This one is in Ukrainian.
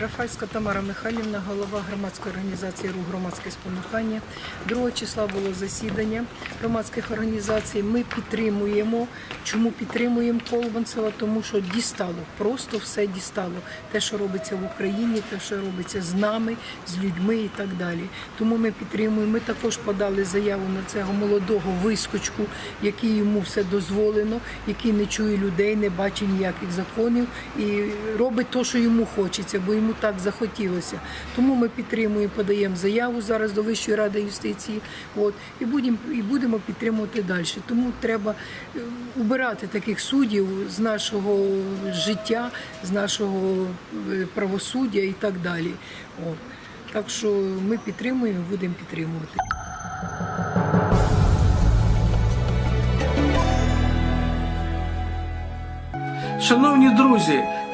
Рафальська Тамара Михайлівна, голова громадської організації Рух громадське спонукання. 2 числа було засідання громадських організацій. Ми підтримуємо. Чому підтримуємо Колбанцева? Тому що дістало, просто все дістало. Те, що робиться в Україні, те, що робиться з нами, з людьми і так далі. Тому ми підтримуємо. Ми також подали заяву на цього молодого вискочку, який йому все дозволено, який не чує людей, не бачить ніяких законів і робить те, що йому хочеться, бо йому так захотілося. Тому ми підтримуємо, подаємо заяву зараз до Вищої ради юстиції. От і будемо і будемо підтримувати далі. Тому треба е, убирати таких суддів з нашого життя, з нашого е, правосуддя і так далі. От. Так що ми підтримуємо, будемо підтримувати. Шановні друзі,